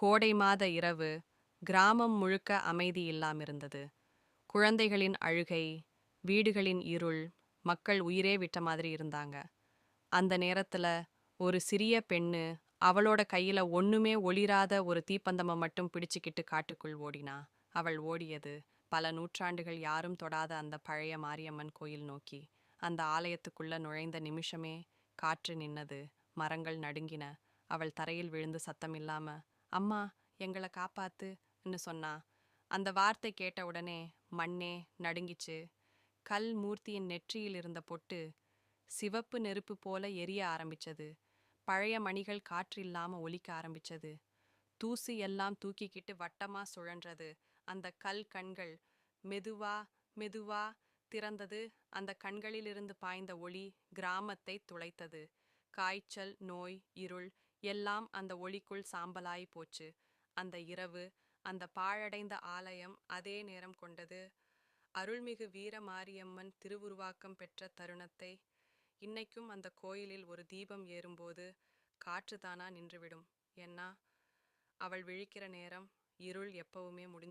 கோடை மாத இரவு கிராமம் முழுக்க அமைதி இல்லாமிருந்தது. குழந்தைகளின் அழுகை வீடுகளின் இருள் மக்கள் உயிரே விட்ட மாதிரி இருந்தாங்க. அந்த நேரத்துல ஒரு சிறிய பெண்ணு அவளோட கையில ஒண்ணுமே ஒளிராத ஒரு தீப்பந்தம மட்டும் பிடிச்சுக்கிட்டு காட்டுக்குள் ஓடினா அவள் ஓடியது பல நூற்றாண்டுகள் யாரும் தொடாத அந்த பழைய மாரியம்மன் கோயில் நோக்கி. அந்த ஆலயத்துக்குள்ள நுழைந்த நிமிஷமே காற்று நின்னது மரங்கள் நடுங்கின அவள் தரையில் விழுந்து சத்தமில்லாம அம்மா எங்களை காப்பாத்துன்னு சொன்னா. அந்த வார்த்தை கேட்ட உடனே மண்ணே நடுங்கிச்சு. கல் மூர்த்தியின் நெற்றியில் இருந்த பொட்டு சிவப்பு நெருப்பு போல எரிய ஆரம்பிச்சது. பழைய மணிகள் காற்றில்லாம ஒலிக்க ஆரம்பிச்சது. தூசு எல்லாம் தூக்கிக்கிட்டு வட்டமா சுழன்றது. அந்த கல் கண்கள் மெதுவா மெதுவா திறந்தது. அந்த கண்களிலிருந்து பாய்ந்த ஒளி கிராமத்தை துளைத்தது. காய்ச்சல் நோய் இருள் எல்லாம் அந்த ஒளிக்குள் சாம்பலாய் போச்சு. அந்த இரவு அந்த பாழடைந்த ஆலயம் அதே நேரம் கொண்டது. அருள்மிகு வீர மாரியம்மன் திருவுருவாக்கம் பெற்ற தருணத்தை இன்னைக்கும் அந்த கோயிலில் ஒரு தீபம் ஏறும்போது காற்று தானா நின்றுவிடும். ஏன்னா அவள் விழிக்கிற நேரம் இருள் எப்பவுமே முடிஞ்சு